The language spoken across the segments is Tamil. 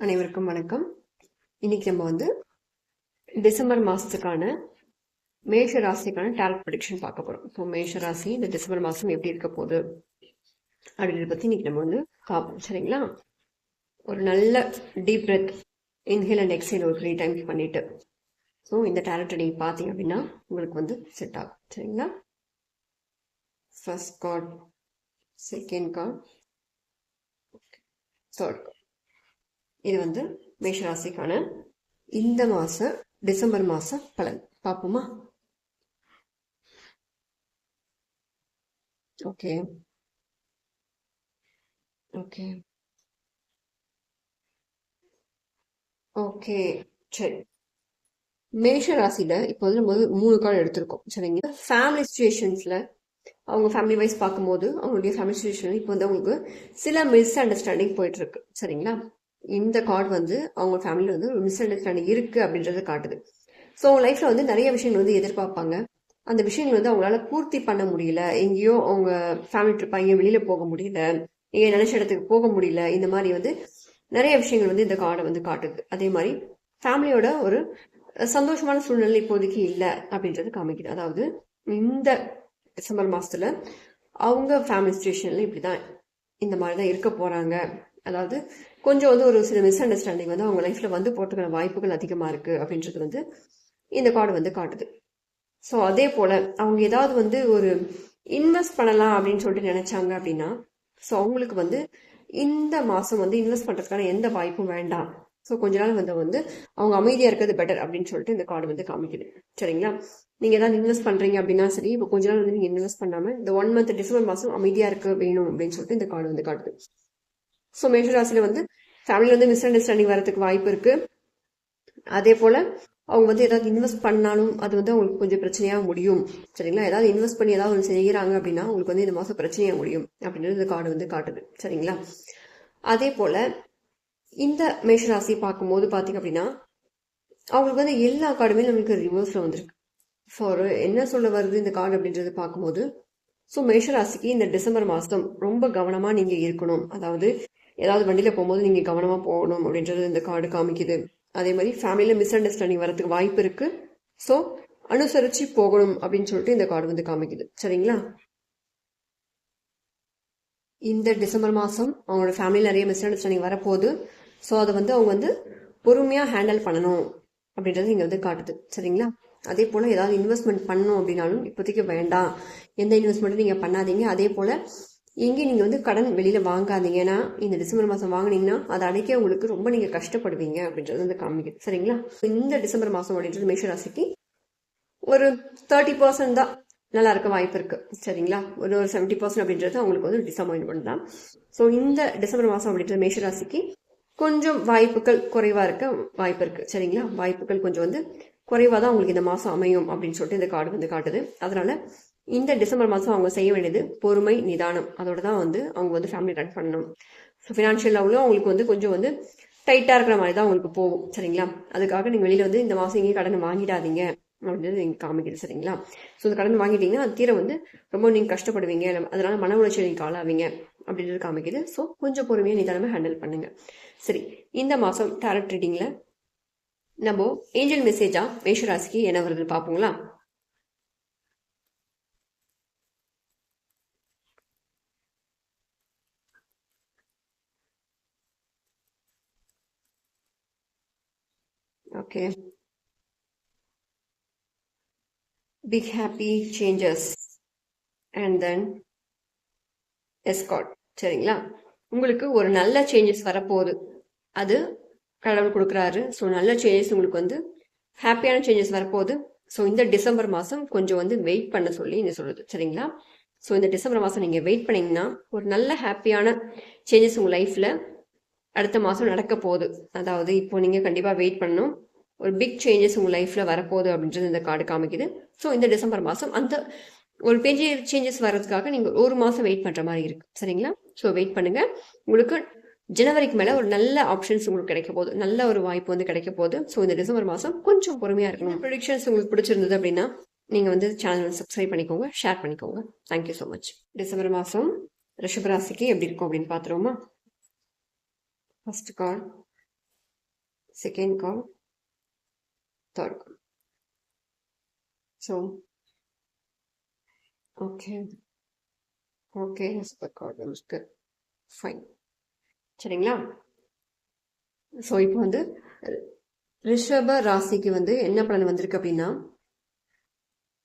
அனைவருக்கும் வணக்கம். இன்னைக்கு நம்ம வந்து டிசம்பர் மாதத்துக்கான மேஷ ராசிக்கான டேரட் ப்ரொடிக்ஷன் பார்க்க போகிறோம் ஸோ மேஷ ராசி இந்த டிசம்பர் மாதம் எப்படி இருக்க போகுது அப்படின்றத பற்றி இன்னைக்கு நம்ம வந்து பார்ப்போம். சரிங்களா? ஒரு நல்ல deep breath inhale and exhale ஒரு த்ரீ டைம்ஸ் பண்ணிட்டு. ஸோ இந்த டேரட் நீங்கள் பார்த்தீங்க அப்படின்னா உங்களுக்கு வந்து செட் ஆகும். சரிங்களா? First card second card third card இது வந்து மேஷராசிக்கான இந்த மாச டிசம்பர் மாச பலன். பார்ப்போமா? ஓகே. ஓகே. ஓகே. சரி. மேஷ ராசியில இப்போ வந்து நம்ம வந்து மூணு கால் எடுத்திருக்கோம். சரிங்க. ஃபேமிலி சுச்சுவேஷன்ஸ்ல அவங்க ஃபேமிலி வைஸ் பார்க்கும்போது அவங்களுடைய ஃபேமிலி சுச்சுவேஷன் இப்போ வந்து அவங்களுக்கு சில மிஸ் அண்டர்ஸ்டாண்டிங் போயிட்டு இருக்கு. சரிங்களா? இந்த கார்டு வந்து அவங்க ஃபேமிலியில் வந்து ஒரு மிஸ் அண்டர்ஸ்டாண்டிங் அப்படின்றத காட்டுது. ஸோ அவங்க லைஃப்பில் வந்து நிறைய விஷயங்கள் வந்து எதிர்பார்ப்பாங்க. அந்த விஷயங்கள் வந்து அவங்களால பூர்த்தி பண்ண முடியல. எங்கேயோ அவங்க ஃபேமிலி ட்ரிப் வெளியில் போக முடியல. எங்கேயோ நினைச்ச இடத்துக்கு போக முடியல. இந்த மாதிரி வந்து நிறைய விஷயங்கள் வந்து இந்த கார்டை வந்து காட்டுது. அதே மாதிரி ஃபேமிலியோட ஒரு சந்தோஷமான சூழ்நிலை இப்போதைக்கு இல்லை அப்படின்றது காமிக்குது. அதாவது இந்த டிசம்பர் மாதத்தில் அவங்க ஃபேமிலி ஸ்ட்ரேஷனில் இப்படி தான் இந்த மாதிரி தான் இருக்க போகிறாங்க அதாவது கொஞ்சம் வந்து ஒரு சில மிஸ் அண்டர்ஸ்டாண்டிங் வந்து அவங்க லைஃப்பில் வந்து போட்டுக்கிற வாய்ப்புகள் அதிகமாக இருக்குது அப்படின்றது வந்து இந்த கார்டு வந்து காட்டுது. ஸோ அதே போல் அவங்க ஏதாவது வந்து ஒரு இன்வெஸ்ட் பண்ணலாம் அப்படின்னு சொல்லிட்டு நினச்சாங்க அப்படின்னா ஸோ அவங்களுக்கு வந்து இந்த மாதம் வந்து இன்வெஸ்ட் பண்ணுறதுக்கான எந்த வாய்ப்பும் வேண்டாம். ஸோ கொஞ்ச நாள் வந்து வந்து அவங்க அமைதியாக இருக்கிறது பெட்டர் அப்படின்னு சொல்லிட்டு இந்த கார்டு வந்து காமிக்குது. சரிங்களா? நீங்கள் ஏதாவது இன்வெஸ்ட் பண்ணுறீங்க அப்படின்னா சரி இப்போ கொஞ்ச நாள் வந்து நீங்கள் இன்வெஸ்ட் பண்ணாம இந்த ஒன் மந்த் டிசம்பர் மாதம் அமைதியாக இருக்க வேணும் அப்படின்னு சொல்லிட்டு இந்த கார்டு வந்து காட்டுது. ஸோ மேஷராசியில் வந்து ஃபேமிலியில் வந்து மிஸ் அண்டர்ஸ்டாண்டிங் வரதுக்கு வாய்ப்பு இருக்குது அதே போல் அவங்க வந்து ஏதாவது இன்வெஸ்ட் பண்ணாலும் அது வந்து அவங்களுக்கு கொஞ்சம் பிரச்சனையாக முடியும். சரிங்களா? ஏதாவது இன்வெஸ்ட் பண்ணி ஏதாவது ஒன்று செய்கிறாங்க அப்படின்னா உங்களுக்கு வந்து இந்த மாதம் பிரச்சனையாக முடியும் அப்படின்றது இந்த கார்டு வந்து காட்டுது. சரிங்களா? அதே போல் இந்த மேஷராசி பார்க்கும்போது பார்த்தீங்க அப்படின்னா அவங்களுக்கு வந்து எல்லா கார்டுமே நம்மளுக்கு ரிவர்ஸில் வந்திருக்கு. ஃபார் என்ன சொல்ல வருது இந்த கார்டு அப்படின்றது பார்க்கும்போது ஸோ மேஷராசிக்கு இந்த டிசம்பர் மாதம் ரொம்ப கவனமாக நீங்கள் இருக்கணும். அதாவது ஏதாவது வண்டியில் போகும்போது நீங்கள் கவனமாக போகணும் அப்படின்றது இந்த கார்டு காமிக்குது. அதே மாதிரி ஃபேமிலியில் மிஸ் அண்டர்ஸ்டாண்டிங் வரதுக்கு வாய்ப்பு இருக்குது ஸோ அனுசரித்து போகணும் அப்படின்னு சொல்லிட்டு இந்த கார்டு வந்து காமிக்குது. சரிங்களா? இந்த டிசம்பர் மாதம் அவங்களோட ஃபேமிலியில் நிறைய மிஸ் அண்டர்ஸ்டாண்டிங் வரப்போகுது. ஸோ அதை வந்து அவங்க வந்து பொறுமையாக ஹேண்டில் பண்ணணும் அப்படின்றது இங்கே வந்து காட்டுது. சரிங்களா? அதே போல் ஏதாவது இன்வெஸ்ட்மெண்ட் பண்ணணும் அப்படின்னாலும் இப்போதைக்கு வேண்டாம். எந்த இன்வெஸ்ட்மெண்ட்டும் நீங்கள் பண்ணாதீங்க. அதே போல் எங்கேயும் நீங்கள் வந்து கடன் வெளியில் வாங்காதீங்க. ஏன்னா இந்த டிசம்பர் மாதம் வாங்கினீங்கன்னா அதை அடைக்க உங்களுக்கு ரொம்ப நீங்கள் கஷ்டப்படுவீங்க அப்படின்றது வந்து காமிக்குது. சரிங்களா? இந்த டிசம்பர் மாதம் அப்படின்றது மேஷராசிக்கு ஒரு தேர்ட்டி பர்சன்ட் தான் நல்லா இருக்க வாய்ப்பு இருக்குது சரிங்களா? ஒரு ஒரு செவன்ட்டி பர்சன்ட் அப்படின்றது அவங்களுக்கு வந்து டிசப்பாயின்மெண்ட் தான். ஸோ இந்த டிசம்பர் மாதம் அப்படின்றது மேஷராசிக்கு கொஞ்சம் வாய்ப்புகள் குறைவாக இருக்க வாய்ப்பு இருக்குது சரிங்களா? வாய்ப்புகள் கொஞ்சம் வந்து குறைவாக தான் உங்களுக்கு இந்த மாதம் அமையும் அப்படின்னு சொல்லிட்டு இந்த கார்டு வந்து காட்டுது. அதனால இந்த டிசம்பர் மாதம் அவங்க செய்ய வேண்டியது பொறுமை நிதானம். அதோட தான் வந்து அவங்க வந்து ஃபேமிலி ரன் பண்ணணும். ஸோ ஃபினான்ஷியல் லெவலும் அவங்களுக்கு வந்து கொஞ்சம் வந்து டைட்டாக இருக்கிற மாதிரி தான் உங்களுக்கு போகும். சரிங்களா? அதுக்காக நீங்கள் வெளியில் வந்து இந்த மாதம் எங்கேயும் கடன் வாங்கிடாதீங்க அப்படின்றது நீங்கள் காமிக்கிறது சரிங்களா? ஸோ இந்த கடன் வாங்கிட்டீங்கன்னா அது தீர வந்து ரொம்ப நீங்கள் கஷ்டப்படுவீங்க. அதனால மன உளைச்சல் நீங்கள் ஆளாவீங்க அப்படின்றது காமிக்குது. ஸோ கொஞ்சம் பொறுமையாக நிதானமாக ஹேண்டில் பண்ணுங்க. சரி இந்த மாதம் டேரட் ரீடிங்கில் நம்ம ஏஞ்சல் மெசேஜாக மேஷராசிக்கு என்ன வருது பார்ப்போங்களா okay Big happy changes and then escort சரிங்களா? உங்களுக்கு ஒரு நல்ல சேஞ்சஸ் வரப்போகுது. அது கடவுள் கொடுக்குறாரு. ஸோ நல்ல சேஞ்சஸ் உங்களுக்கு வந்து ஹாப்பியான சேஞ்சஸ் வரப்போகுது. ஸோ இந்த டிசம்பர் மாதம் கொஞ்சம் வந்து வெயிட் பண்ண சொல்லி இந்த சொல்லுது சரிங்களா? ஸோ இந்த டிசம்பர் மாதம் நீங்கள் வெயிட் பண்ணிங்கன்னா ஒரு நல்ல ஹாப்பியான சேஞ்சஸ் உங்கள் லைஃப்பில் அடுத்த மாதம் நடக்க போகுது. அதாவது இப்போ நீங்கள் கண்டிப்பாக வெயிட் பண்ணணும். ஒரு பிக் சேஞ்சஸ் உங்கள் லைஃப்பில் வரப்போகுது அப்படின்றது இந்த கார்டு காமிக்குது. ஸோ இந்த டிசம்பர் மாதம் அந்த ஒரு பெரிய சேஞ்சஸ் வர்றதுக்காக நீங்கள் ஒரு மாதம் வெயிட் பண்ணுற மாதிரி இருக்கு. சரிங்களா? ஸோ வெயிட் பண்ணுங்கள் உங்களுக்கு ஜனவரிக்கு மேலே ஒரு நல்ல ஆப்ஷன்ஸ் உங்களுக்கு கிடைக்க போகுது. நல்ல ஒரு வாய்ப்பு வந்து கிடைக்க போகுது. ஸோ இந்த டிசம்பர் மாதம் கொஞ்சம் பொறுமையாக இருக்கணும். ப்ரொடிக்ஷன்ஸ் உங்களுக்கு பிடிச்சிருந்தது அப்படின்னா நீங்கள் வந்து சேனல் சப்ஸ்கிரைப் பண்ணிக்கோங்க ஷேர் பண்ணிக்கோங்க. Thank you so much December மாதம் ரிஷபராசிக்கு எப்படி இருக்கும் அப்படின்னு பார்த்துருவோமா? First card second call So, okay. So okay okay super card good. Fine சரிங்களா ஸோ இப்போ வந்து ரிஷப ராசிக்கு வந்து என்ன பலன் வந்திருக்கு அப்படின்னா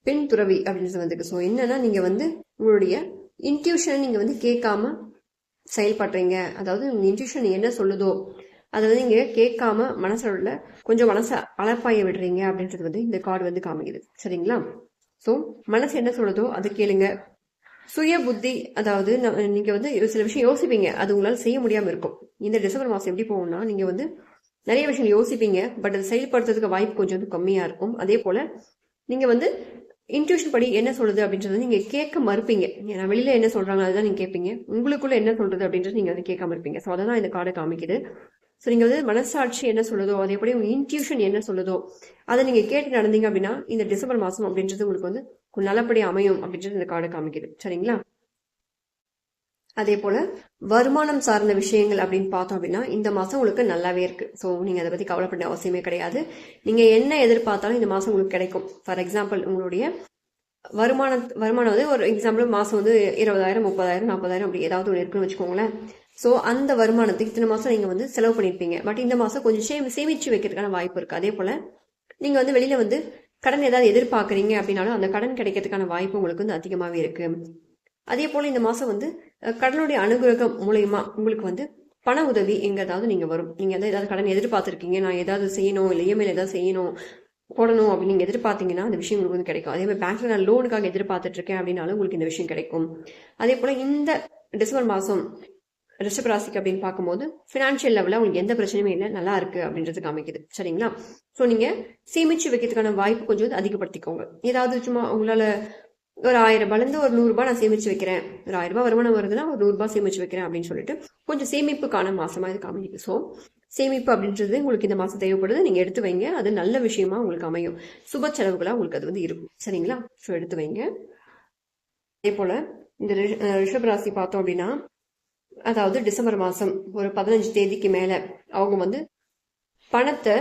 பெண் துறவி அப்படின்னு வந்திருக்கு. ஸோ என்னன்னா நீங்க வந்து உங்களுடைய இன்ட்யூஷனை நீங்க வந்து கேட்காம செயல்படுறீங்க. அதாவது உங்கள் இன்ட்யூஷன் என்ன சொல்லுதோ அதை வந்து நீங்க கேட்காம மனசுல கொஞ்சம் மனசை அலப்பாய விடுறீங்க அப்படின்றது வந்து இந்த கார்டு வந்து காமிக்குது. சரிங்களா? ஸோ மனசு என்ன சொல்லுதோ அது கேளுங்க. சுய புத்தி அதாவது நீங்க வந்து ஒரு சில விஷயம் யோசிப்பீங்க. அது உங்களால் செய்ய முடியாம இருக்கும். இந்த டிசம்பர் மாசம் எப்படி போகும்னா நீங்க வந்து நிறைய விஷயம் யோசிப்பீங்க. பட் அதை செயல்படுத்துறதுக்கு வாய்ப்பு கொஞ்சம் வந்து கம்மியா இருக்கும். அதே போல நீங்க வந்து இன்ட்யூஷன் படி என்ன சொல்லுது அப்படின்றத நீங்க கேட்க மறுப்பீங்க. ஏன்னா வெளியில என்ன சொல்றாங்க அதுதான் நீங்க கேட்பீங்க. உங்களுக்குள்ள என்ன சொல்றது அப்படின்றது நீங்க வந்து கேட்காம இருப்பீங்க. ஸோ அதை தான் இந்த கார்டை காமிக்குது. ஸோ நீங்கள் வந்து மனசாட்சி என்ன சொல்லுதோ அதே எப்படி உங்க இன்ட்யூஷன் என்ன சொல்லுதோ அதை நீங்கள் கேட்டு நடந்தீங்க அப்படின்னா இந்த டிசம்பர் மாதம் அப்படின்றது உங்களுக்கு வந்து நல்லபடியாக நல்லபடி அமையும் அப்படின்றது இந்த கார்டு காமிக்குது. சரிங்களா? அதே போல் வருமானம் சார்ந்த விஷயங்கள் அப்படின்னு பார்த்தோம் அப்படின்னா இந்த மாதம் உங்களுக்கு நல்லாவே இருக்குது ஸோ நீங்கள் அதை பற்றி கவலைப்பட அவசியமே கிடையாது. நீங்கள் என்ன எதிர்பார்த்தாலும் இந்த மாதம் உங்களுக்கு கிடைக்கும். ஃபார் எக்ஸாம்பிள் உங்களுடைய வருமானம் வருமானம் வந்து ஒரு எக்ஸாம்பிள் மாதம் வந்து இருபதாயிரம் முப்பதாயிரம் நாற்பதாயிரம் அப்படி ஏதாவது ஒன்று இருக்குன்னு வச்சுக்கோங்களேன். ஸோ அந்த வருமானத்துக்கு இத்தனை மாதம் நீங்கள் வந்து செலவு பண்ணியிருப்பீங்க பட் இந்த மாதம் கொஞ்சம் சேமி சேமிச்சு வைக்கிறதுக்கான வாய்ப்பு இருக்குது அதே போல் நீங்கள் வந்து வெளியில் வந்து கடன் ஏதாவது எதிர்பார்க்குறீங்க அப்படின்னாலும் அந்த கடன் கிடைக்கிறதுக்கான வாய்ப்பு உங்களுக்கு வந்து அதிகமாகவே இருக்குது அதே போல் இந்த மாதம் வந்து கடனுடைய அனுகிரகம் மூலயமா உங்களுக்கு வந்து பண உதவி எங்கே ஏதாவது நீங்கள் வரும். நீங்கள் வந்து ஏதாவது கடன் எதிர்பார்த்திருக்கீங்க. நான் ஏதாவது செய்யணும் இல்லை இஎம்ஐயில் ஏதாவது செய்யணும் போடணும் அப்படின்னு நீங்கள் எதிர்பார்த்தீங்கன்னா அந்த விஷயம் உங்களுக்கு வந்து கிடைக்கும். அதே மாதிரி பேங்க்ல நான் லோனுக்காக எதிர்பார்த்துட்டு இருக்கேன் அப்படின்னாலும் உங்களுக்கு இந்த விஷயம் கிடைக்கும். அதே போல் இந்த டிசம்பர் மாதம் ரிஷப ராசிக்கு அப்படின்னு பார்க்கும்போது ஃபினான்ஷியல் லெவலில் உங்களுக்கு எந்த பிரச்சனையுமே இல்லை நல்லா இருக்கு அப்படின்றது காமிக்குது. சரிங்களா? ஸோ நீங்கள் சேமிச்சு வைக்கிறதுக்கான வாய்ப்பு கொஞ்சம் அதிகப்படுத்திக்கோங்க. ஏதாவது சும்மா உங்களால் ஒரு ஆயிரம் ரூபாயிலேருந்து ஒரு நூறுரூபா நான் சேமிச்சு வைக்கிறேன். ஒரு ஆயிரம் ரூபாய் வருமானம் வருதுன்னா ஒரு நூறுரூபா சேமிச்சு வைக்கிறேன் அப்படின்னு சொல்லிட்டு கொஞ்சம் சேமிப்புக்கான மாசமாக இது காமிக்குது. ஸோ சேமிப்பு அப்படின்றது உங்களுக்கு இந்த மாதம் தேவைப்படுது நீங்கள் எடுத்து வைங்க. அது நல்ல விஷயமா உங்களுக்கு அமையும். சுப செலவுகளாக உங்களுக்கு அது வந்து இருக்கும். சரிங்களா? ஸோ எடுத்து வைங்க. அதே போல் இந்த ரிஷ- ராசி பார்த்தோம் அப்படின்னா அதாவது டிசம்பர் மாதம் ஒரு பதினஞ்சு தேதிக்கு மேலே அவங்க வந்து பணத்தை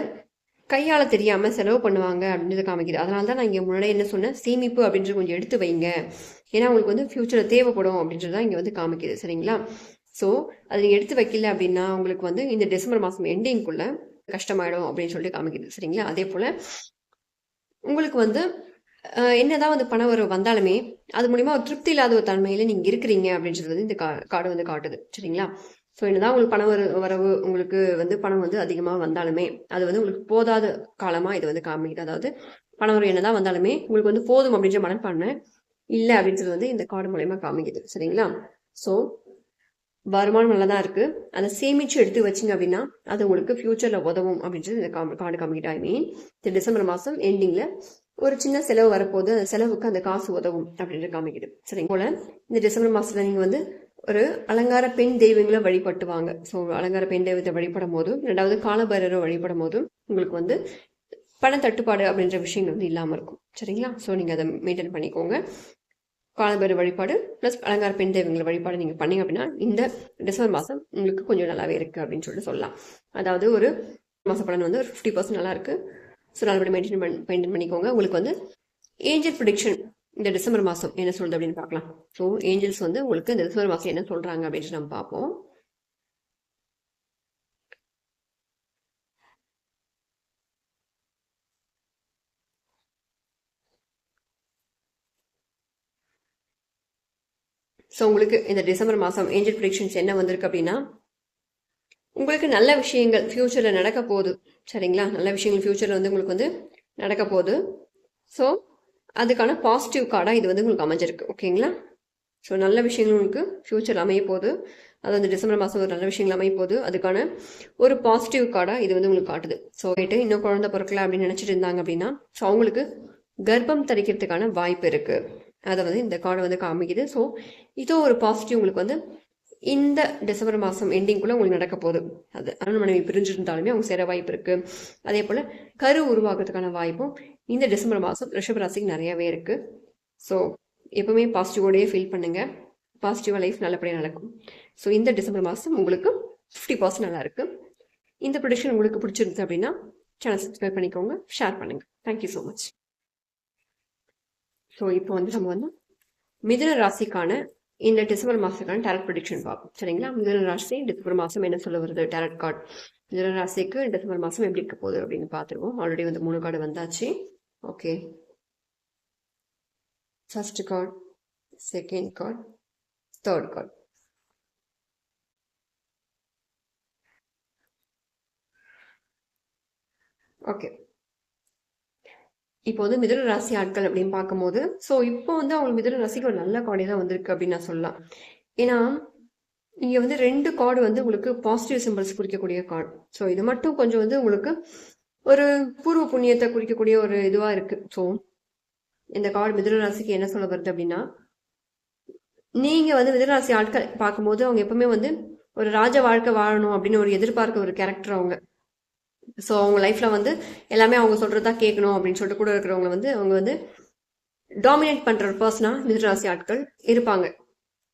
கையால் தெரியாமல் செலவு பண்ணுவாங்க அப்படின்றது காமிக்குது. அதனால தான் நான் இங்கே முன்னாடி என்ன சொன்னேன்? சேமிப்பு அப்படின்றது கொஞ்சம் எடுத்து வைங்க. ஏன்னா உங்களுக்கு வந்து ஃப்யூச்சரில் தேவைப்படும் அப்படின்றது தான் இங்கே வந்து காமிக்குது. சரிங்களா? ஸோ அதை எடுத்து வைக்கல அப்படின்னா உங்களுக்கு வந்து இந்த டிசம்பர் மாதம் எண்டிங்குள்ளே கஷ்டமாயிடும் அப்படின்னு சொல்லிட்டு காமிக்குது. சரிங்களா? அதே போல் உங்களுக்கு வந்து என்னதான் வந்து பணம் வரும் வந்தாலுமே அது மூலியமா ஒரு திருப்தி இல்லாத ஒரு தன்மையில நீங்க இருக்கிறீங்க அப்படின்றது வந்து இந்த கா- கார்டு வந்து காட்டுது. சரிங்களா? ஸோ என்னதான் உங்களுக்கு பணம் வர வரவு உங்களுக்கு வந்து பணம் வந்து அதிகமாக வந்தாலுமே அது வந்து உங்களுக்கு போதாத காலமாக இது வந்து காமிக்குது. அதாவது பணம் வரவு என்னதான் வந்தாலுமே உங்களுக்கு வந்து போதும் அப்படின்ற மனப்பான்மை இல்லை அப்படின்றது வந்து இந்த கார்டு மூலயமா காமிக்குது. சரிங்களா? ஸோ வருமானம் நல்லா தான் இருக்கு. அதை சேமிச்சு எடுத்து வச்சிங்க அப்படின்னா அது உங்களுக்கு ஃபியூச்சர்ல உதவும் அப்படின்றது இந்த கார்டு காமிக்கிட்டு ஐ மீன் இந்த டிசம்பர் மாதம் எண்டிங்ல ஒரு சின்ன செலவு வரப்போது அந்த செலவுக்கு அந்த காசு உதவும் அப்படின்ற காமிக்குது. சரிங்க. போல இந்த டிசம்பர் மாசத்துல நீங்க வந்து ஒரு அலங்கார பெண் தெய்வங்களை வழிபட்டுவாங்க. ஸோ அலங்கார பெண் தெய்வத்தை வழிபடும் போதும் ரெண்டாவது காலபைரரை வழிபடும் போதும் உங்களுக்கு வந்து பண தட்டுப்பாடு அப்படின்ற விஷயங்கள் வந்து இல்லாமல் இருக்கும். சரிங்களா? ஸோ நீங்கள் அதை மெயின்டைன் பண்ணிக்கோங்க. காலபைரவர் வழிபாடு ப்ளஸ் அலங்கார பெண் தெய்வங்களை வழிபாடு நீங்கள் பண்ணீங்க அப்படின்னா இந்த டிசம்பர் மாதம் உங்களுக்கு கொஞ்சம் நல்லாவே இருக்குது அப்படின்னு சொல்லிட்டு சொல்லலாம். அதாவது ஒரு மாத பலன் வந்து ஒரு ஃபிஃப்டி பர்சன்ட் நல்லா இருக்குது ஸோ நல்லபடி மெயின்டைன் பண்ணி மெயின்டைன் பண்ணிக்கோங்க. உங்களுக்கு வந்து ஏஞ்சல் ப்ரொடிக்ஷன் இந்த டிசம்பர் மாதம் என்ன சொல்லுது அப்படின்னு பார்க்கலாம். ஸோ ஏஞ்சல்ஸ் வந்து உங்களுக்கு இந்த டிசம்பர் மாதம் என்ன சொல்கிறாங்க அப்படின்ட்டு நம்ம பார்ப்போம். ஸோ உங்களுக்கு இந்த டிசம்பர் மாதம் ஏஞ்சல் ப்ரிடிக்ஷன்ஸ் என்ன வந்திருக்கு அப்படின்னா உங்களுக்கு நல்ல விஷயங்கள் ஃப்யூச்சரில் நடக்க போகுது. சரிங்களா? நல்ல விஷயங்கள் ஃப்யூச்சரில் வந்து உங்களுக்கு வந்து நடக்க போகுது. ஸோ அதுக்கான பாசிட்டிவ் கார்டாக இது வந்து உங்களுக்கு அமைஞ்சிருக்கு. ஓகேங்களா ஸோ நல்ல விஷயங்கள் உங்களுக்கு ஃப்யூச்சர் அமைய போகுது. அது வந்து டிசம்பர் மாதம் ஒரு நல்ல விஷயங்கள் அமைய போகுது. அதுக்கான ஒரு பாசிட்டிவ் கார்டாக இது வந்து உங்களுக்கு காட்டுது. ஸோ போயிட்டு இன்னும் குழந்த பிறக்கல அப்படின்னு நினச்சிட்டு இருந்தாங்க அப்படின்னா ஸோ அவங்களுக்கு கர்ப்பம் தரிக்கிறதுக்கான வாய்ப்பு இருக்குது அதை வந்து இந்த கார்டை வந்து காமிக்குது. ஸோ இதோ ஒரு பாசிட்டிவ் உங்களுக்கு வந்து இந்த டிசம்பர் மாதம் எண்டிங்குள்ளே உங்களுக்கு நடக்க போகுது. அது அருண் மனைவி பிரிஞ்சிருந்தாலுமே அவங்க சேர வாய்ப்பு இருக்குது அதே போல் கரு உருவாக்குறதுக்கான வாய்ப்பும் இந்த டிசம்பர் மாதம் ரிஷபராசிக்கு நிறையவே இருக்குது ஸோ எப்பவுமே பாசிட்டிவோடையே ஃபீல் பண்ணுங்கள் பாசிட்டிவாக லைஃப் நல்லபடியாக நடக்கும். ஸோ இந்த டிசம்பர் மாதம் உங்களுக்கு ஃபிஃப்டி பர்சன்ட் நல்லாயிருக்கு இந்த ப்ரொடிக்ஷன் உங்களுக்கு பிடிச்சிருந்துச்சு அப்படின்னா சேனல் சப்ஸ்கிரைப் பண்ணிக்கோங்க ஷேர் பண்ணுங்கள் thank you so much so இப்போ வந்து நம்ம வந்து மிதுன ராசிக்கான இந்த டிசம்பர் மாதத்துக்கான டேரட் ப்ரொடிக்ஷன் பார்ப்போம். சரிங்களா? மிதுன ராசி டிசம்பர் மாதம் என்ன சொல்ல வருது? டேரட் கார்டு மிதுன ராசிக்கு டிசம்பர் மாதம் எப்படி இருக்க போகுது அப்படின்னு பார்த்துருவோம். ஆல்ரெடி வந்து மூணு கார்டு வந்தாச்சு. Okay first card second card third card okay இப்போ வந்து மிதுன ராசி ஆட்கள் அப்படின்னு பார்க்கும்போது ஸோ இப்போ வந்து அவங்க மிதுன ராசிக்கு ஒரு நல்ல கார்டே தான் வந்திருக்கு அப்படின்னு நான் சொல்லலாம். ஏன்னா இங்கே வந்து ரெண்டு கார்டு வந்து உங்களுக்கு பாசிட்டிவ் சிம்பிள்ஸ் குறிக்கக்கூடிய கார்டு ஸோ இது மட்டும் கொஞ்சம் வந்து உங்களுக்கு ஒரு பூர்வ புண்ணியத்தை குறிக்கக்கூடிய ஒரு இதுவாக இருக்கு. ஸோ இந்த கார்டு மிதுன ராசிக்கு என்ன சொல்ல வருது அப்படின்னா நீங்கள் வந்து மிதுன ராசி ஆட்கள் பார்க்கும்போது அவங்க எப்பவுமே வந்து ஒரு ராஜ வாழ்க்கை வாழணும் அப்படின்னு ஒரு எதிர்பார்க்க ஒரு கேரக்டர் அவங்க. ஸோ அவங்க லைஃப்பில் வந்து எல்லாமே அவங்க சொல்கிறதா கேட்கணும் அப்படின்னு சொல்லிட்டு கூட இருக்கிறவங்க வந்து அவங்க வந்து டாமினேட் பண்ணுற ஒரு பர்சனாக மிதராசி ஆட்கள் இருப்பாங்க.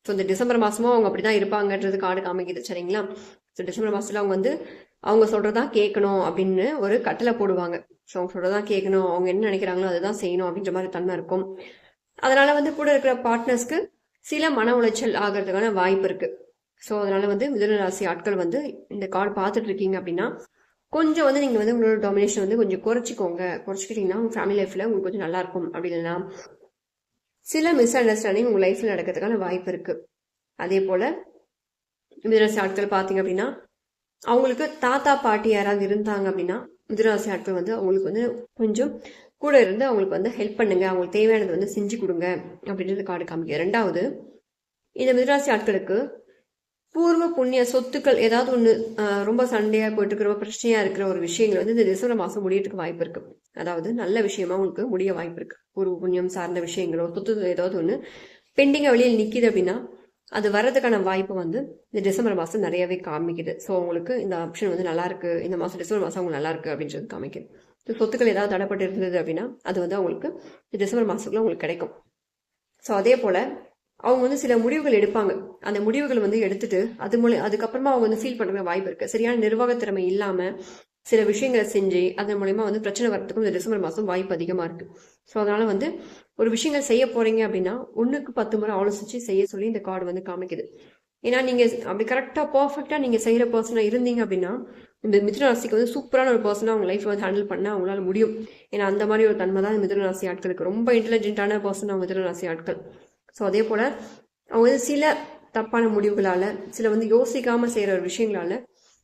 ஸோ இந்த டிசம்பர் மாதமும் அவங்க அப்படி தான் இருப்பாங்கன்றது காடு காமிக்குது சரிங்களா? ஸோ டிசம்பர் மாதத்தில் அவங்க வந்து அவங்க சொல்கிறதா கேட்கணும் அப்படின்னு ஒரு கட்டளை போடுவாங்க. ஸோ அவங்க சொல்கிறதா கேட்கணும். அவங்க என்ன நினைக்கிறாங்களோ அதுதான் செய்யணும் அப்படின்ற மாதிரி தன்மை இருக்கும். அதனால் வந்து கூட இருக்கிற பார்ட்னர்ஸ்க்கு சில மன உளைச்சல் ஆகிறதுக்கான வாய்ப்பு இருக்குது ஸோ அதனால் வந்து மிதன ராசி ஆட்கள் வந்து இந்த கார்டு பார்த்துட்டு இருக்கீங்க அப்படின்னா கொஞ்சம் வந்து நீங்கள் வந்து உங்களோட டாமினேஷன் வந்து கொஞ்சம் குறைச்சிக்கோங்க. குறைச்சிக்கிட்டிங்கன்னா உங்கள் ஃபேமிலி லைஃப்பில் உங்களுக்கு கொஞ்சம் நல்லா இருக்கும் அப்படி இல்லைன்னா சில மிஸ் அண்டர்ஸ்டாண்டிங் உங்கள் லைஃப்பில் நடக்கிறதுக்கான வாய்ப்பு இருக்குது அதே போல் மிதராசி ஆட்கள் பார்த்தீங்க அப்படின்னா அவங்களுக்கு தாத்தா பாட்டி யாராவது இருந்தாங்க அப்படின்னா மிதராசி ஆட்கள் வந்து அவங்களுக்கு வந்து கொஞ்சம் கூட இருந்து அவங்களுக்கு வந்து ஹெல்ப் பண்ணுங்க. அவங்களுக்கு தேவையானது வந்து செஞ்சு கொடுங்க அப்படின்றது கார்டு காமிக்க ரெண்டாவது இந்த மிதராசி ஆட்களுக்கு பூர்வ புண்ணிய சொத்துக்கள் ஏதாவது ஒன்று ரொம்ப சண்டையாக போயிட்டு இருக்கிற பிரச்சனையாக இருக்கிற ஒரு விஷயங்கள் வந்து இந்த டிசம்பர் மாதம் முடியறதுக்கு வாய்ப்பு இருக்கு. அதாவது நல்ல விஷயமா உங்களுக்கு முடிய வாய்ப்பு இருக்கு. பூர்வ புண்ணியம் சார்ந்த விஷயங்களோ சொத்து ஏதாவது ஒன்று பெண்டிங்காக வெளியில் நிற்கிது அப்படின்னா அது வர்றதுக்கான வாய்ப்பு வந்து இந்த டிசம்பர் மாதம் நிறையவே காமிக்குது. ஸோ உங்களுக்கு இந்த ஆப்ஷன் வந்து நல்லா இருக்கு. இந்த மாதம் டிசம்பர் மாதம் உங்களுக்கு நல்லா இருக்கு அப்படின்றது காமிக்குது. சொத்துக்கள் ஏதாவது தடைப்பட்டு இருந்தது அப்படின்னா அது வந்து அவங்களுக்கு டிசம்பர் மாதத்துக்குள்ள உங்களுக்கு கிடைக்கும். ஸோ அதே போல் அவங்க வந்து சில முடிவுகள் எடுப்பாங்க. அந்த முடிவுகள் வந்து எடுத்துட்டு அது மூலம் அதுக்கப்புறமா அவங்க வந்து ஃபீல் பண்ணுற வாய்ப்பு இருக்கு. சரியான நிர்வாக திறமை இல்லாம சில விஷயங்களை செஞ்சு அதன் மூலயமா வந்து பிரச்சனை வரத்துக்கும் இந்த டிசம்பர் மாதம் வாய்ப்பு அதிகமாக இருக்கு. ஸோ அதனால வந்து ஒரு விஷயங்கள் செய்ய போறீங்க அப்படின்னா ஒன்றுக்கு பத்து முறை ஆலோசிச்சு செய்ய சொல்லி இந்த கார்டு வந்து காமிக்குது. ஏன்னா நீங்க அப்படி கரெக்டாக பர்ஃபெக்டா நீங்க செய்யற பர்சனா இருந்தீங்க அப்படின்னா இந்த மிதுனராசிக்கு வந்து சூப்பரான ஒரு பர்சனாக அவங்க லைஃப் வந்து ஹேண்டில் பண்ண அவங்களால முடியும். ஏன்னா அந்த மாதிரி ஒரு தன்மை தான் மிதுனராசி ஆட்களுக்கு. ரொம்ப இன்டெலிஜென்ட்டான பர்சன் அவங்க மிதுனராசி ஆட்கள். ஸோ அதே போல் அவங்க வந்து சில தப்பான முடிவுகளால் சில வந்து யோசிக்காமல் செய்கிற ஒரு விஷயங்களால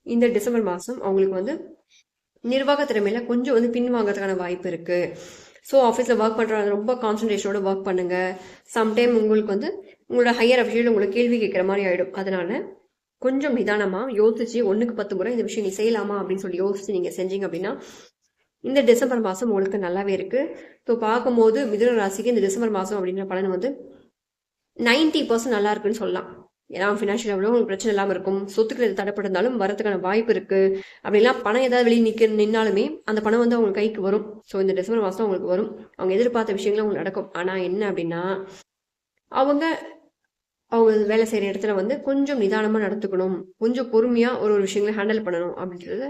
இந்த டிசம்பர் மாதம் அவங்களுக்கு வந்து நிர்வாக திறமையில கொஞ்சம் வந்து பின்வாங்கிறதுக்கான வாய்ப்பு இருக்குது ஸோ ஆஃபீஸில் ஒர்க் பண்ணுறாங்க ரொம்ப கான்சன்ட்ரேஷனோட ஒர்க் பண்ணுங்க. சம்டைம் உங்களுக்கு வந்து உங்களோட ஹையர் அஃபிஷியல் உங்களை கேள்வி கேட்குற மாதிரி ஆகிடும் அதனால கொஞ்சம் நிதானமாக யோசிச்சு ஒன்றுக்கு பத்து முறை இந்த விஷயம் நீ செய்யலாமா அப்படின்னு சொல்லி யோசிச்சு நீங்கள் செஞ்சீங்க அப்படின்னா இந்த டிசம்பர் மாதம் உங்களுக்கு நல்லாவே இருக்குது ஸோ பார்க்கும்போது மிதுன ராசிக்கு இந்த டிசம்பர் மாதம் அப்படின்ற பலன் வந்து நைன்டி பர்சன்ட் நல்லா இருக்குன்னு சொல்லலாம். ஏன்னா ஃபினான்ஷியல் எவ்வளோ உங்களுக்கு பிரச்சனை இல்லாமல் இருக்கும். சொத்துக்கள் எது தடைப்பட்டிருந்தாலும் வரதுக்கான வாய்ப்பு இருக்கு. அப்படிலாம் பணம் ஏதாவது வெளியே நிற்க நின்னாலுமே அந்த பணம் வந்து அவங்க கைக்கு வரும். ஸோ இந்த டிசம்பர் மாதம் அவங்களுக்கு வரும். அவங்க எதிர்பார்த்த விஷயங்கள் அவங்களுக்கு நடக்கும். ஆனால் என்ன அப்படின்னா அவங்க அவங்க வேலை செய்கிற இடத்துல வந்து கொஞ்சம் நிதானமாக நடத்துக்கணும் கொஞ்சம் பொறுமையாக ஒரு ஒரு விஷயங்களை ஹேண்டில் பண்ணணும் அப்படின்றத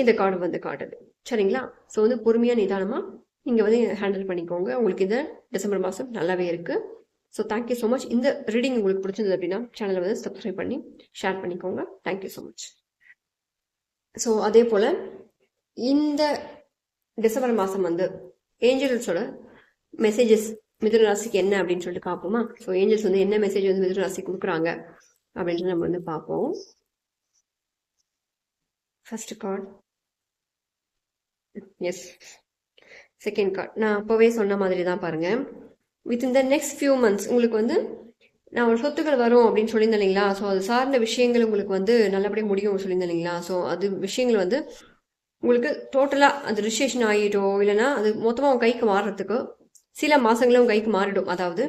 இந்த கார்டு வந்து காட்டுது. சரிங்களா? ஸோ வந்து பொறுமையாக நிதானமாக நீங்கள் வந்து ஹேண்டில் பண்ணிக்கோங்க. உங்களுக்கு இதை டிசம்பர் மாதம் நல்லாவே இருக்குது so thank you so much இந்த ரீடிங் உங்களுக்கு பிடிச்சிருந்தது அப்படின்னா சேனலை வந்து சப்ஸ்கிரைப் பண்ணி ஷேர் பண்ணிக்கோங்க. தேங்க்யூ ஸோ மச் ஸோ அதே போல் இந்த டிசம்பர் மாதம் வந்து ஏஞ்சல்ஸோட மெசேஜஸ் மிதுன ராசிக்கு என்ன அப்படின்னு சொல்லிட்டு பார்ப்போமா? ஸோ ஏஞ்சல்ஸ் வந்து என்ன மெசேஜ் வந்து மிதுன ராசி கொடுக்குறாங்க? அப்படின்ட்டு நம்ம வந்து பார்ப்போம். First card yes second card நான் அப்போவே சொன்ன மாதிரி தான் பாருங்கள் with the next few months உங்களுக்கு வந்து நான் ஒரு சொத்துக்கள் வரும் அப்படின்னு சொல்லியிருந்தேன் இல்லைங்களா? ஸோ அது சார்ந்த விஷயங்கள் உங்களுக்கு வந்து நல்லபடியாக முடியும் சொல்லியிருந்தேன் இல்லைங்களா? ஸோ அது விஷயங்கள் வந்து உங்களுக்கு டோட்டலாக அது ரிஜிஸ்ட்ரேஷன் ஆகிட்டோ இல்லைன்னா அது மொத்தமாக உங்கள் கைக்கு மாறுறதுக்கு சில மாதங்களும் உங்கள் கைக்கு மாறிடும். அதாவது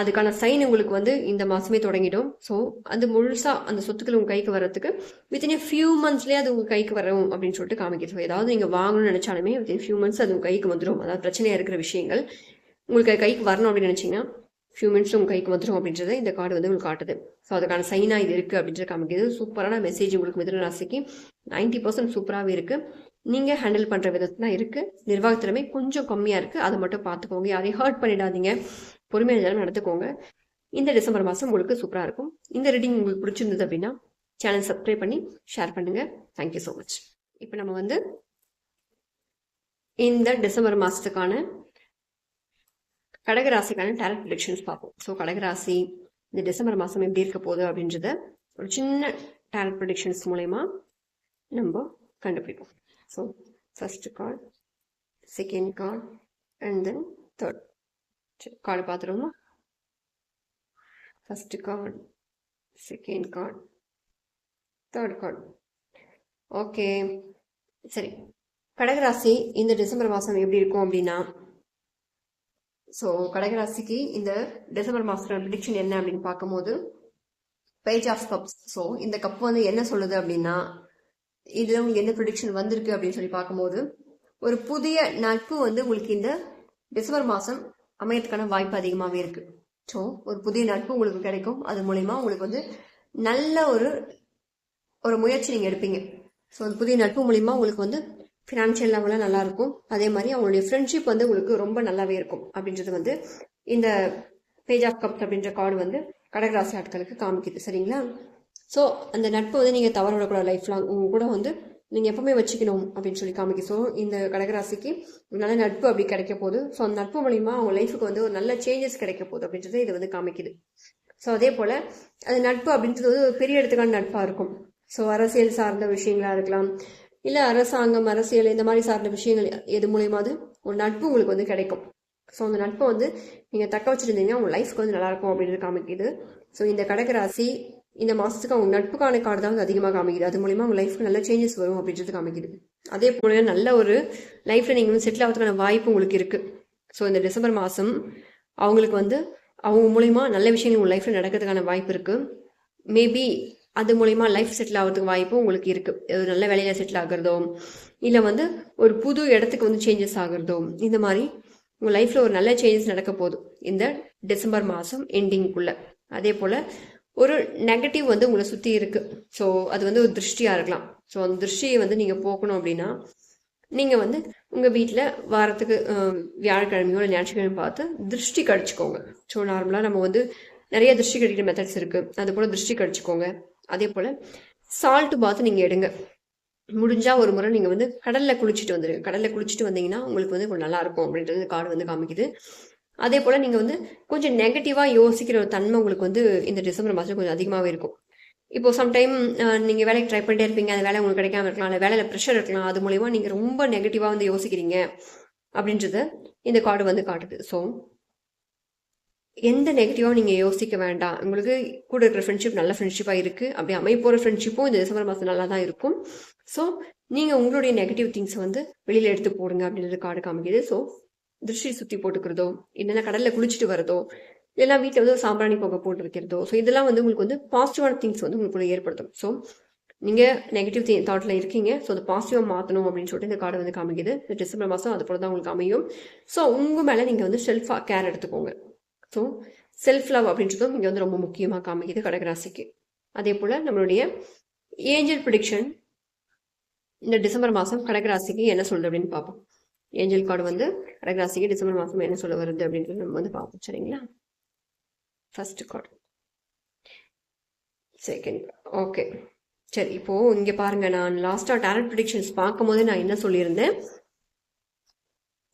அதுக்கான சைன் உங்களுக்கு வந்து இந்த மாதமே தொடங்கிடும். ஸோ அது முழுசாக அந்த சொத்துக்கள் உங்கள் கைக்கு வர்றதுக்கு வித்தின் ஃபியூ மந்த்ஸ்லேயே அது உங்கள் கைக்கு வரும் அப்படின்னு சொல்லிட்டு காமிக்கிறது ஸோ ஏதாவது நீங்கள் வாங்கணும்னு நினச்சாலுமே வித்தின் ஃபியூ மந்த்ஸ் அது உங்கள் கைக்கு வந்துடும் அதாவது பிரச்சனையாக இருக்கிற விஷயங்கள். உங்களுக்கு கைக்கு வரணும் அப்படின்னு நினச்சிங்கன்னா ஃபியூ மினிட்ஸ் உங்கள் கைக்கு வந்துடும் அப்படின்றத இந்த கார்டு வந்து உங்களுக்கு காட்டுது. ஸோ அதுக்கான சைனாக இது இருக்குது அப்படின்றது காமிக்குது சூப்பரான மெசேஜ் உங்களுக்கு மிதுன ராசிக்கு நைன்ட்டி பர்சன்ட் சூப்பராகவே இருக்குது நீங்கள் ஹேண்டில் பண்ணுற விதத்தில் தான் இருக்குது நிர்வாகத்திறமை கொஞ்சம் கம்மியாக இருக்குது அதை மட்டும் பார்த்துக்கோங்க. யாரையும் ஹர்ட் பண்ணிடாதீங்க. பொறுமையாக இருந்தாலும் நடத்துக்கோங்க. இந்த டிசம்பர் மாதம் உங்களுக்கு சூப்பராக இருக்கும். இந்த ரீடிங் உங்களுக்கு பிடிச்சிருந்தது அப்படின்னா சேனல் சப்ஸ்கிரைப் பண்ணி ஷேர் பண்ணுங்கள் தேங்க்யூ ஸோ மச் இப்போ நம்ம வந்து இந்த டிசம்பர் மாதத்துக்கான கடகராசிக்கான டேலண்ட் ப்ரிடிக்ஷன்ஸ் பார்ப்போம். ஸோ கடகராசி இந்த டிசம்பர் மாதம் எப்படி இருக்க போகுது அப்படின்றத ஒரு சின்ன டேலண்ட் ப்ரிடிக்ஷன்ஸ் மூலயமா நம்ம கண்டுபிடிப்போம். So first card second card and then third card பார்த்துருவோமா first card second card third card okay சரி கடகராசி இந்த டிசம்பர் மாதம் எப்படி இருக்கும் அப்படின்னா ஸோ கடகராசிக்கு இந்த டிசம்பர் மாதத்தோட ப்ரிடிக்ஷன் என்ன அப்படின்னு பார்க்கும்போது பேஜ் ஆஃப் கப்ஸ் ஸோ இந்த கப் வந்து என்ன சொல்லுது அப்படின்னா இதில் உங்களுக்கு என்ன ப்ரிடிக்ஷன் வந்திருக்கு அப்படின்னு சொல்லி பார்க்கும்போது ஒரு புதிய நட்பு வந்து உங்களுக்கு இந்த டிசம்பர் மாதம் அமையத்துக்கான வாய்ப்பு அதிகமாகவே இருக்குது ஸோ ஒரு புதிய நட்பு உங்களுக்கு கிடைக்கும். அது மூலயமா உங்களுக்கு வந்து நல்ல ஒரு ஒரு முயற்சி நீங்கள் எடுப்பீங்க. ஸோ அந்த புதிய நட்பு மூலிமா உங்களுக்கு வந்து ஃபினான்ஷியல் லெவலில் நல்லாயிருக்கும் அதே மாதிரி அவங்களுடைய ஃப்ரெண்ட்ஷிப் வந்து உங்களுக்கு ரொம்ப நல்லாவே இருக்கும். அப்படின்றது வந்து இந்த பேஜ் ஆஃப் கப்ஸ் அப்படின்ற கார்டு வந்து கடகராசி ஆட்களுக்கு காமிக்குது. சரிங்களா? ஸோ அந்த நட்பு வந்து நீங்கள் தவற விடக்கூடாது. லைஃப் லாங் உங்க கூட வந்து நீங்கள் எப்பவுமே வச்சுக்கணும் அப்படின்னு சொல்லி காமிக்க ஸோ இந்த கடகராசிக்கு நல்ல நட்பு அப்படி கிடைக்க போகுது. ஸோ அந்த நட்பு மூலிமா அவங்க லைஃபுக்கு வந்து ஒரு நல்ல சேஞ்சஸ் கிடைக்க போகுது அப்படின்றது இது வந்து காமிக்குது. ஸோ அதே போல் அது நட்பு அப்படின்றது வந்து ஒரு பெரிய இடத்துக்கான நட்பாக இருக்கும். ஸோ அரசியல் சார்ந்த விஷயங்களா இருக்கலாம். இல்லை அரசாங்கம் அரசியல் இந்த மாதிரி சார்ந்த விஷயங்கள் எது மூலியமாவது ஒரு நட்பு உங்களுக்கு வந்து கிடைக்கும். ஸோ அந்த நட்பை வந்து நீங்கள் தக்க வச்சுருந்தீங்கன்னா உங்கள் லைஃப்க்கு வந்து நல்லாயிருக்கும் அப்படின்றது காமிக்குது. ஸோ இந்த கடகராசி இந்த மாதத்துக்கு அவங்க நட்புக்கான கார்டு தான் வந்து அதிகமாக காமிக்குது. அது மூலிமா உங்கள் லைஃப்க்கு நல்ல சேஞ்சஸ் வரும் அப்படின்றது காமிக்குது. அதே போல நல்ல ஒரு லைஃப்பில் நீங்கள் வந்து செட்டில் ஆகிறதுக்கான வாய்ப்பு உங்களுக்கு இருக்குது ஸோ இந்த டிசம்பர் மாதம் அவங்களுக்கு வந்து அவங்க மூலிமா நல்ல விஷயங்கள் உங்கள் லைஃப்பில் நடக்கிறதுக்கான வாய்ப்பு இருக்குது மேபி அது மூலிமா லைஃப் செட்டில் ஆகிறதுக்கு வாய்ப்பும் உங்களுக்கு இருக்குது ஒரு நல்ல வேலையில் செட்டில் ஆகிறதோ இல்லை வந்து ஒரு புது இடத்துக்கு வந்து சேஞ்சஸ் ஆகிறதோ இந்த மாதிரி உங்கள் லைஃப்பில் ஒரு நல்ல சேஞ்சஸ் நடக்க போகுது இந்த டிசம்பர் மாதம் எண்டிங்குள்ளே அதே போல் ஒரு நெகட்டிவ் வந்து உங்களை சுற்றி இருக்குது ஸோ அது வந்து ஒரு திருஷ்டியாக இருக்கலாம். ஸோ அந்த திருஷ்டியை வந்து நீங்கள் போக்கணும் அப்படின்னா நீங்கள் வந்து உங்கள் வீட்டில் வாரத்துக்கு வியாழக்கிழமையோ இல்லை ஞாயிற்றுக்கிழமை பார்த்து திருஷ்டி கடிச்சிக்கோங்க. ஸோ நார்மலாக நம்ம வந்து நிறைய திருஷ்டி கடிக்கிற மெத்தட்ஸ் இருக்குது அது போல் திருஷ்டி கடிச்சிக்கோங்க. அதே போல் சால்ட் பாத் நீங்கள் எடுங்க. முடிஞ்சால் ஒரு முறை நீங்கள் வந்து கடலில் குளிச்சுட்டு வந்துடுங்க கடலில் குளிச்சுட்டு வந்தீங்கன்னா உங்களுக்கு வந்து கொஞ்சம் நல்லா இருக்கும் அப்படின்றது கார்டு வந்து காமிக்குது. அதே போல் நீங்கள் வந்து கொஞ்சம் நெகட்டிவாக யோசிக்கிற ஒரு தன்மை உங்களுக்கு வந்து இந்த டிசம்பர் மாதம் கொஞ்சம் அதிகமாகவே இருக்கும். இப்போ சம்டைம் நீங்கள் வேலைக்கு ட்ரை பண்ணிட்டே இருப்பீங்க. அந்த வேலை உங்களுக்கு கிடைக்காம இருக்கலாம். இல்லை வேலையில் ப்ரெஷர் இருக்கலாம். அது மூலிமா நீங்கள் ரொம்ப நெகட்டிவாக வந்து யோசிக்கிறீங்க அப்படின்றத இந்த கார்டு வந்து காட்டுது. ஸோ எந்த நெகட்டிவாக நீங்கள் யோசிக்க வேண்டாம். உங்களுக்கு கூட இருக்கிற ஃப்ரெண்ட்ஷிப் நல்ல ஃப்ரெண்ட்ஷிப்பாக இருக்குது அப்படி அமைய போகிற ஃப்ரெண்ட்ஷிப்பும் இந்த டிசம்பர் மாதம் நல்லா தான் இருக்கும். ஸோ நீங்கள் உங்களுடைய நெகட்டிவ் திங்ஸை வந்து வெளியில் எடுத்து போடுங்க அப்படின்றது கார்டு காமிக்குது. ஸோ திருஷ்டி சுற்றி போட்டுக்கிறதோ இல்லைன்னா கடலில் குளிச்சுட்டு வரதோ இல்லைன்னா வீட்டில் வந்து சாம்பிராணி போக போட்டு வைக்கிறதோ ஸோ இதெல்லாம் வந்து உங்களுக்கு வந்து பாசிட்டிவான திங்ஸ் வந்து உங்களுக்குள்ள ஏற்படுத்தும். ஸோ நீங்கள் நெகட்டிவ் தாட்டில் இருக்கீங்க. ஸோ அதை பாசிட்டிவாக மாற்றணும் அப்படின்னு சொல்லிட்டு இந்த கார்டு வந்து காமிக்குது. டிசம்பர் மாதம் அது போல தான் உங்களுக்கு அமையும். ஸோ உங்கள் மேலே நீங்கள் வந்து செல்ஃபாக கேர் எடுத்துக்கோங்க. ஸோ செல்ஃப் லவ் அப்படின்றதும் இங்கே வந்து ரொம்ப முக்கியமாக காமிக்குது கடகராசிக்கு. அதே போல் நம்மளுடைய ஏஞ்சல் ப்ரிடிக்ஷன் இந்த டிசம்பர் மாதம் கடகராசிக்கு என்ன சொல்லுது அப்படின்னு பார்ப்போம். ஏஞ்சல் கார்டு வந்து கடகராசிக்கு டிசம்பர் மாதம் என்ன சொல்ல வருது அப்படின்றது நம்ம வந்து பார்ப்போம். சரிங்களா? ஃபர்ஸ்ட் கார்டு செகண்ட் ஓகே சரி இப்போது இங்கே பாருங்கள் நான் லாஸ்ட்டாக டேரக்ட் ப்ரிடிக்ஷன்ஸ் பார்க்கும்போது நான் என்ன சொல்லியிருந்தேன்?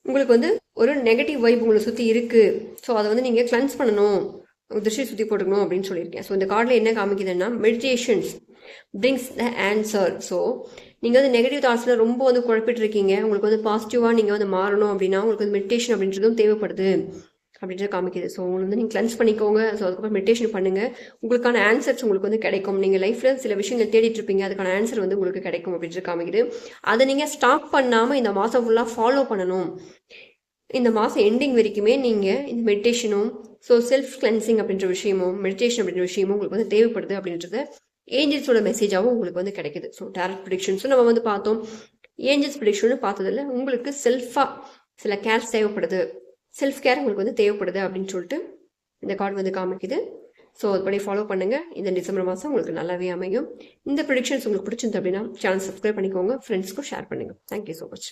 உங்களுக்கு வந்து ஒரு நெகட்டிவ் வைப் உங்களை சுற்றி இருக்குது ஸோ அதை வந்து நீங்கள் கிளன்ஸ் பண்ணணும். திருஷ்டி சுற்றி போட்டுக்கணும் அப்படின்னு சொல்லியிருக்கேன். ஸோ இந்த கார்டில் என்ன காமிக்குதுன்னா meditations brings the answer so நீங்கள் வந்து நெகட்டிவ் தாட்ஸில் ரொம்ப வந்து குழப்பிட்டு இருக்கீங்க உங்களுக்கு வந்து பாசிட்டிவாக நீங்கள் வந்து மாறணும் அப்படின்னா உங்களுக்கு வந்து மெடிடேஷன் அப்படின்றதும் தேவைப்படுது. அப்படின்றது காமிக்குது. ஸோ உங்களுக்கு வந்து நீங்கள் கிளன்ஸ் பண்ணிக்கோங்க. ஸோ அதுக்கப்புறம் மெடிடேஷன் பண்ணுங்கள் உங்களுக்கான ஆன்சர்ஸ் உங்களுக்கு வந்து கிடைக்கும். நீங்கள் லைஃப்பில் சில விஷயங்கள் தேடிட்டு இருப்பீங்க. அதுக்கான ஆன்சர் வந்து உங்களுக்கு கிடைக்கும் அப்படின்றது காமிக்குது. அதை நீங்கள் ஸ்டாப் பண்ணாமல் இந்த மாதம் ஃபுல்லாக ஃபாலோ பண்ணணும். இந்த மாதம் எண்டிங் வரைக்குமே நீங்கள் இந்த மெடிடேஷனும் ஸோ செல்ஃப் கிளென்சிங் அப்படின்ற விஷயமும் மெடிடேஷன் அப்படின்ற விஷயமும் உங்களுக்கு வந்து தேவைப்படுது அப்படின்றத ஏஞ்சல்ஸோட மெசேஜாகவும் உங்களுக்கு வந்து கிடைக்குது. ஸோ டேரக்ட் ப்ரிடிக்ஷன்ஸும் நம்ம வந்து பார்த்தோம் ஏஞ்சல்ஸ் ப்ரிடிக்ஷனும் பார்த்ததில்ல உங்களுக்கு செல்ஃபாக சில கேர்ஸ் தேவைப்படுது. செல்ஃப் கேர் உங்களுக்கு வந்து தேவைப்படுது அப்படின்னு சொல்லிட்டு இந்த கார்டு வந்து காமிக்குது. ஸோ அதுபடி ஃபாலோ பண்ணுங்கள் இந்த டிசம்பர் மாதம் உங்களுக்கு நல்லாவே அமையும். இந்த ப்ரொடிக்ஷன்ஸ் உங்களுக்கு பிடிச்சிருந்து அப்படின்னா சேனல் சப்ஸ்கிரைப் பண்ணிக்கோங்க. ஃப்ரெண்ட்ஸ்க்கும் ஷேர் பண்ணுங்கள் தேங்க்யூ ஸோ மச்